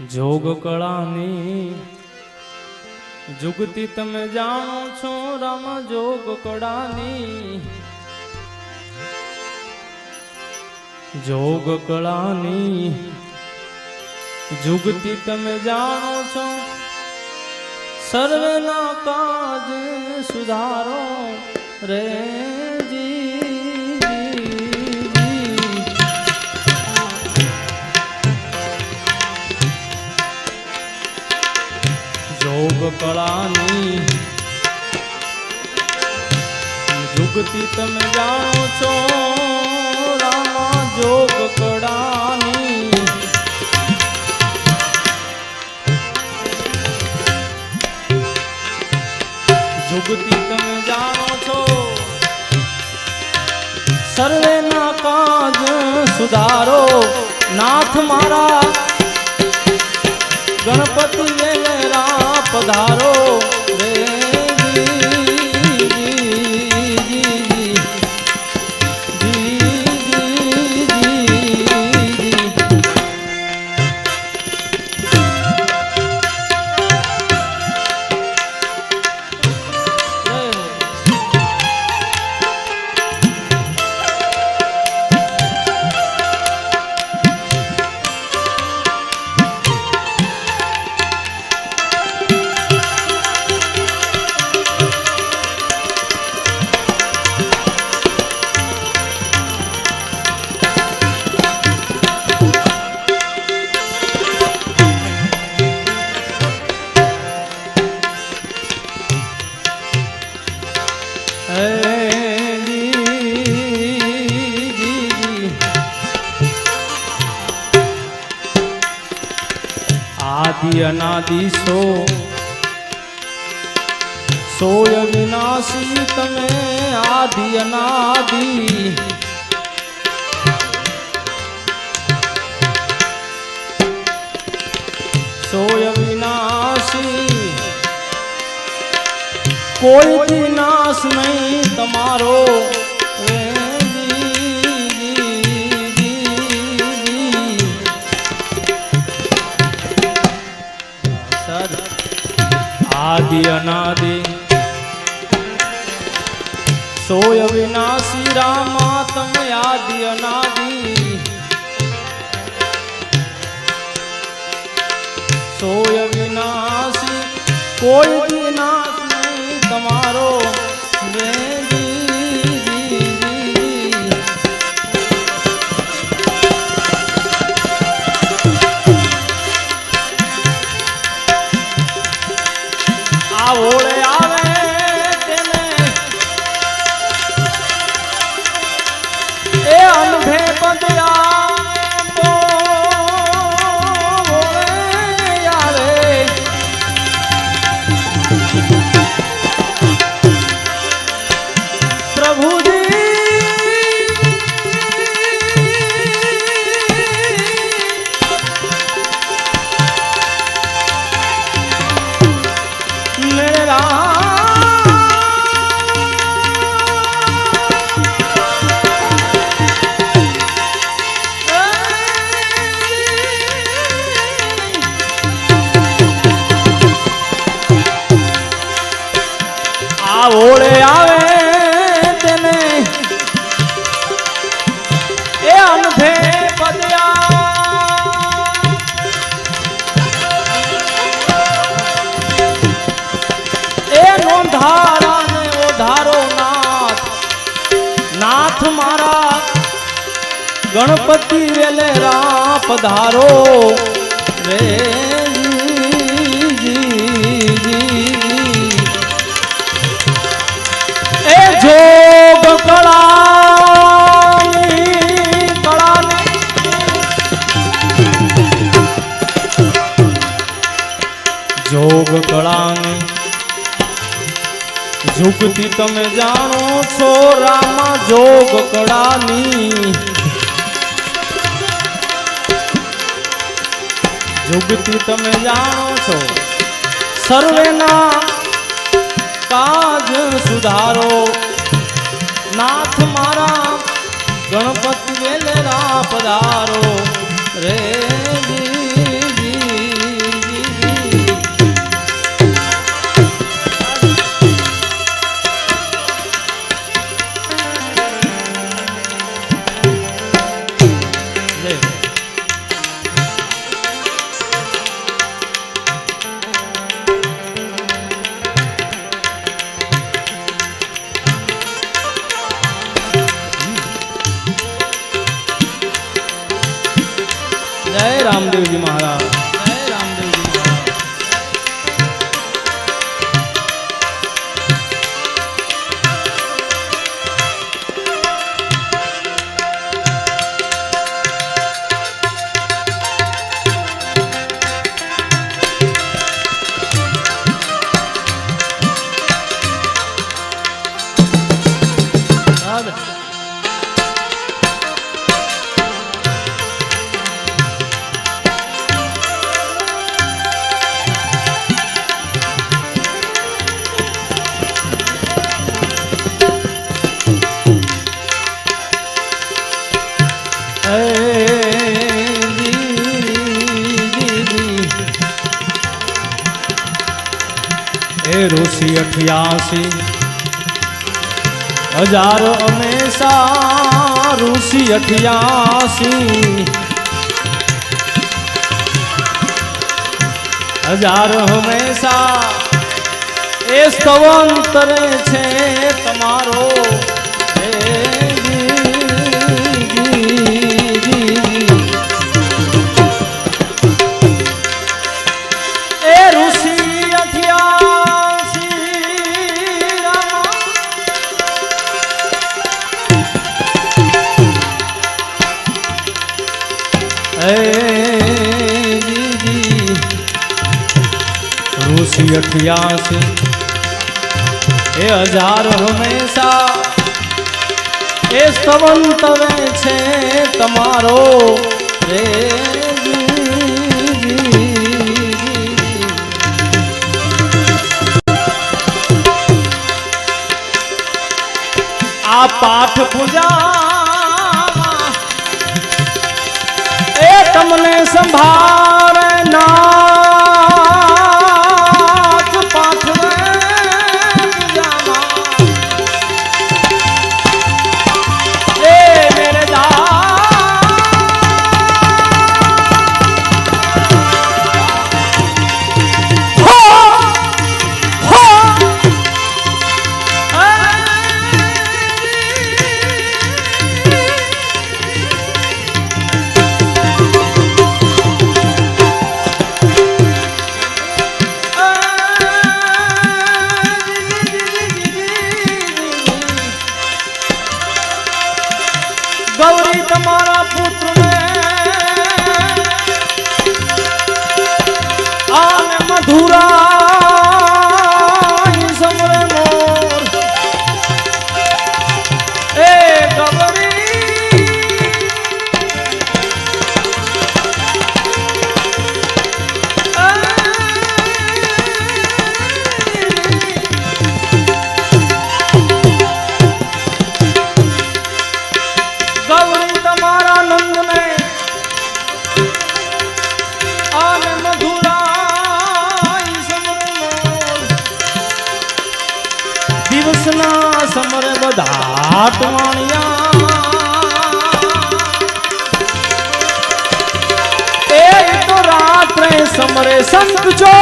જોગ કળાની જુગતી તમે જાણો છો રામ જોગ કળાની. જોગ કળાની જુગતી તમે જાણો છો. સર્વેના કાજ સુધારો રે. જોગ કળાની જુગતી તમે જાણો છો રામા જોગ કળાની જુગતી તમે જાણો છો, સર્વેના કાજ સુધારો. નાથ મારા ગણપતિ વિનાશી તમે આદિ અનાદિ સોય વિનાશી કોઈ દી નાશ નહીં તમારો રે જી, સોય વિનાશી રામા તમે આદિ અનાદિ સોય વિનાશી કોઈ વિનાશ નાશ નહીં તમારો રે અનભે પધારો રે. એ જોગ કળા જોગ કળાની ઝુકતી તમે જાણો છો રામા જોગ કળાની જુગતી તમે જાણો છો. સર્વેના કાજ સુધારો. નાથ મારા ગણપતિ વેલેરા પધારો. રે રામદેવજી મહારાજ. અઠ્યાસી હજાર હંમેશા ઋષિ અઠ્યાસી. હજાર હંમેશા એ સ્તવંતરે છે તમારો. ઋષિ અઠ્યાસી. એ હજાર હંમેશા. એ સ્તવન તમે છે તમારો આ પાઠ પૂજા 奔跑 સમરે સંત જો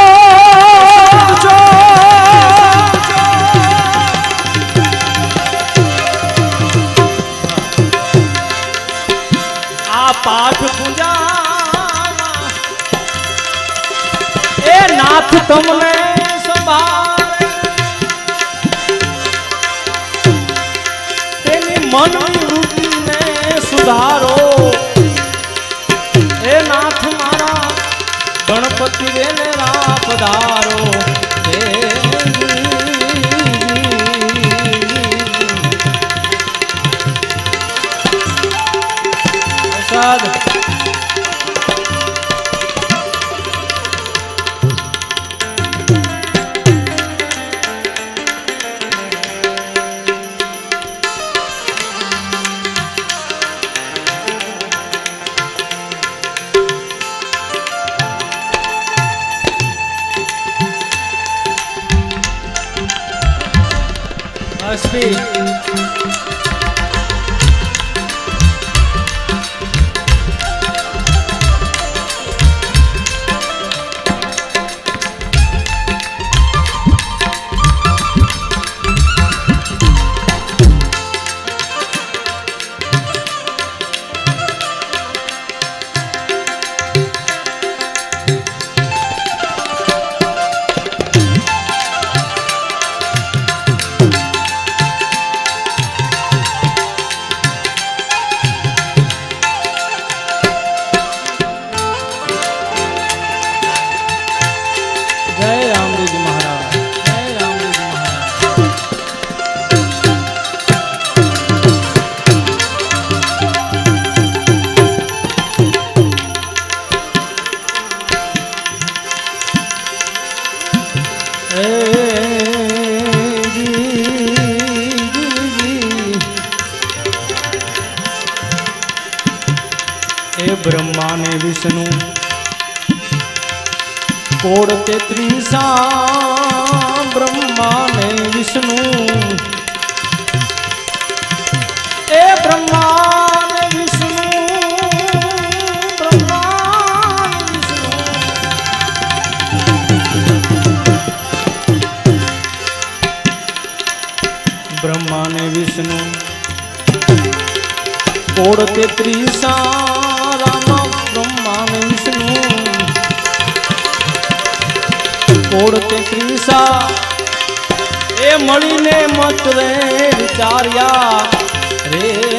Olha o. એ બ્રહ્મા ને વિષ્ણુ કોડ તેત્રીસા બ્રહ્મા ને વિષ્ણુ એ બ્રહ્મા ને વિષ્ણુ બ્રહ્મા ને વિષ્ણુ બ્રહ્મા ને વિષ્ણુ કોડ તેત્રીસા કોડ તેત્રીસા એ મળીને મત રે વિચાર્યા. રે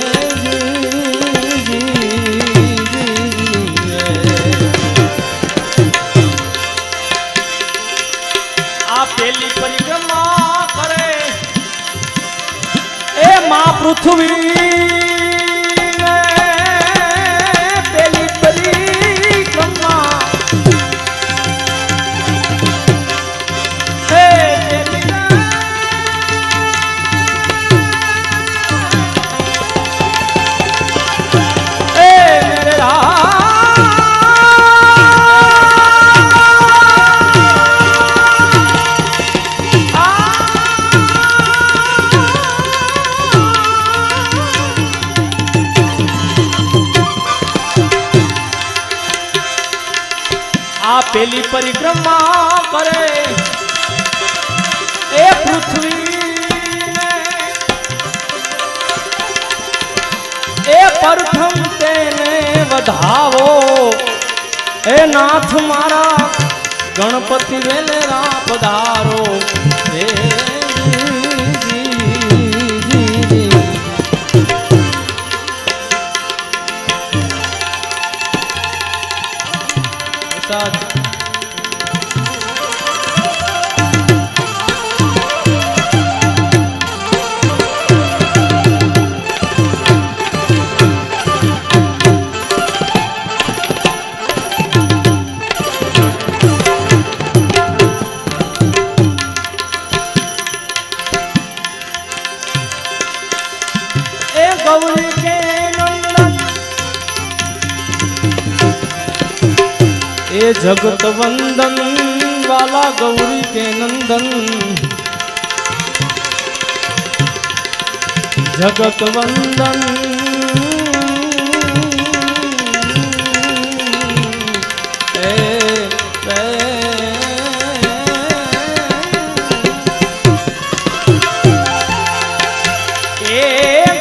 પરિક્રમા કરે. એ મા પૃથ્વી આ પેલી પરિક્રમા કરે. એ પૃથ્વી એ પ્રથમ તેને વધાવો. એ નાથ મારા ગણપતિ વેલેરા પધારો. રે જગત વંદન વાલા ગૌરી કે નંદન. જગત વંદન.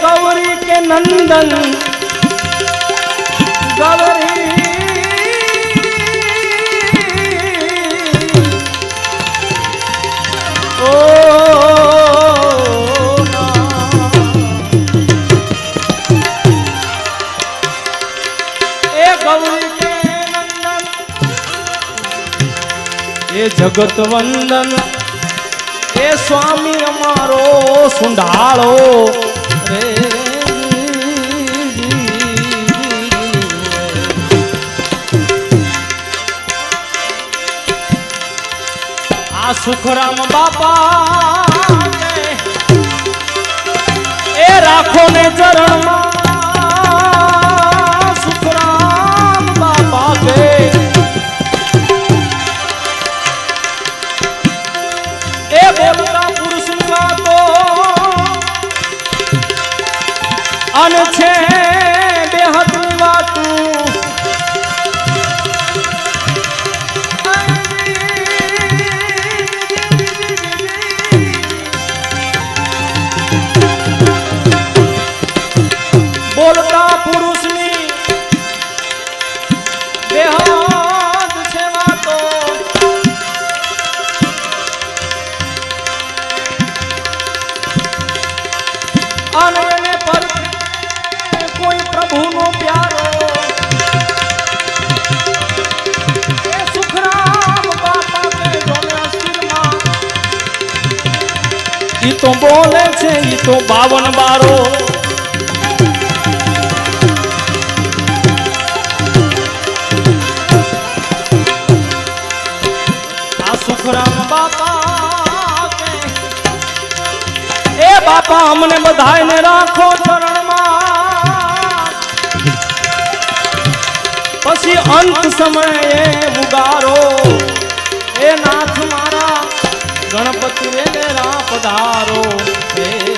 ગૌરી કે નંદન. ગૌરી જગત વંદન. એ સ્વામી અમારો સુંઢાળો. રે આ સુખરામ બાપા એ રાખો ને ચરણમાં. છે અમને બધાયને રાખો ચરણમાં. પછી અંત સમયે ઉગારો. એ નાથ મારા ગણપતિ રા પધારો હે